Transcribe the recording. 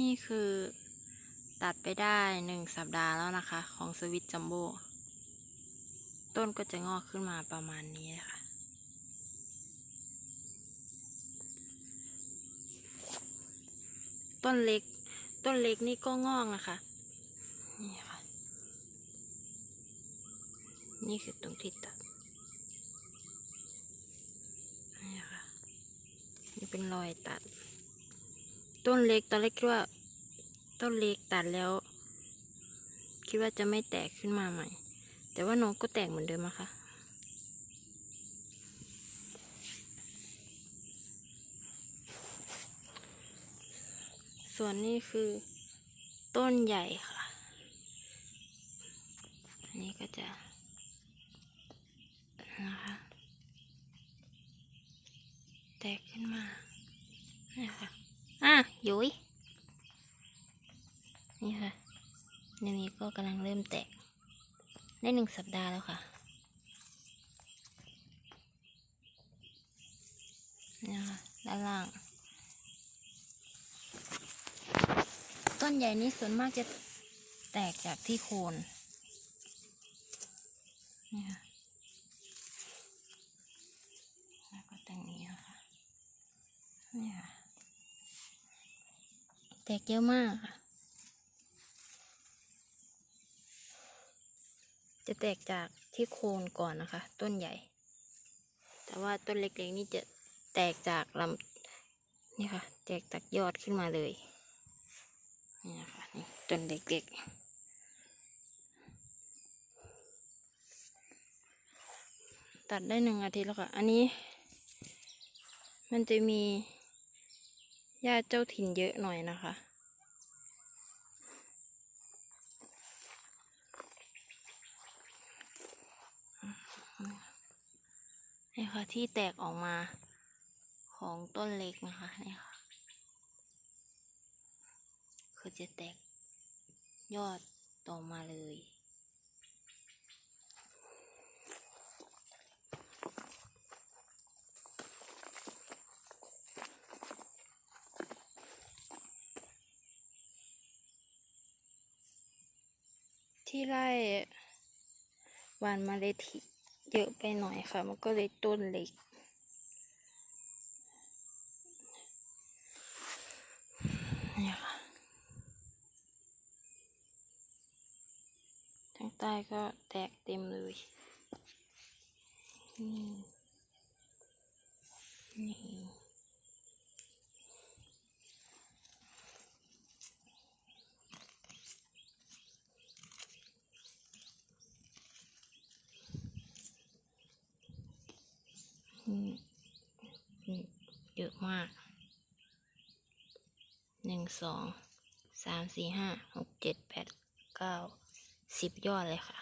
นี่คือตัดไปได้หนึ่งสัปดาห์แล้วนะคะ ของสวิตจัมโบ้ต้นก็จะงอกขึ้นมาประมาณนี้ค่ะต้นเล็ก ต้นเล็กนี่ก็งอกนะคะ นี่ค่ะ นี่คือตรงที่ตัด นี่ค่ะ นี่เป็นรอยตัด ต้นเล็กตอนแรกคิดว่า ต้นเล็กตัดแล้ว คิดว่าจะไม่แตกขึ้นมาใหม่ แต่ว่าน้องก็แตกเหมือนเดิมอะค่ะส่วนนี้คือต้นใหญ่ค่ะ อันนี้ก็จะนะคะ แตกขึ้นมานี่ค่ะ อะยุยนี่ค่ะในนี้ก็กำลังเริ่มแตก ได้หนึ่งสัปดาห์แล้วค่ะนี่ค่ะด้านล่าง ต้นใหญ่นี้ส่วนมากจะแตกจากที่โคนนี่ค่ะแล้วก็ตรงนี้ค่ะนี่ค่ะ แตกเยอะมากค่ะ จะแตกจากที่โคนก่อนนะคะ ต้นใหญ่ แต่ว่าต้นเล็กๆนี่จะแตกจากลำนี่ค่ะ แตกจากยอดขึ้นมาเลย นี่นะคะนี่ต้นเล็กๆตัดได้หนึ่งอาทิตย์แล้วค่ะ อันนี้ มันจะมี หญ้าเจ้าถิ่นเยอะหน่อยนะคะ นี่ค่ะที่แตกออกมาของต้นเล็กนะคะนี่ค่ะ คือจะแตกยอดต่อมาเลย ที่ไร่หวานเมล็ดเยอะไปหน่อยค่ะ มันก็เลยต้นเล็ก นี่ค่ะทางใต้ก็แตกเต็มเลยนี่นี่ อืมอืม เยอะมากหนึ่งสองสามสี่ห้าหกเจ็ดแปดเก้าสิบยอดเลยค่ะ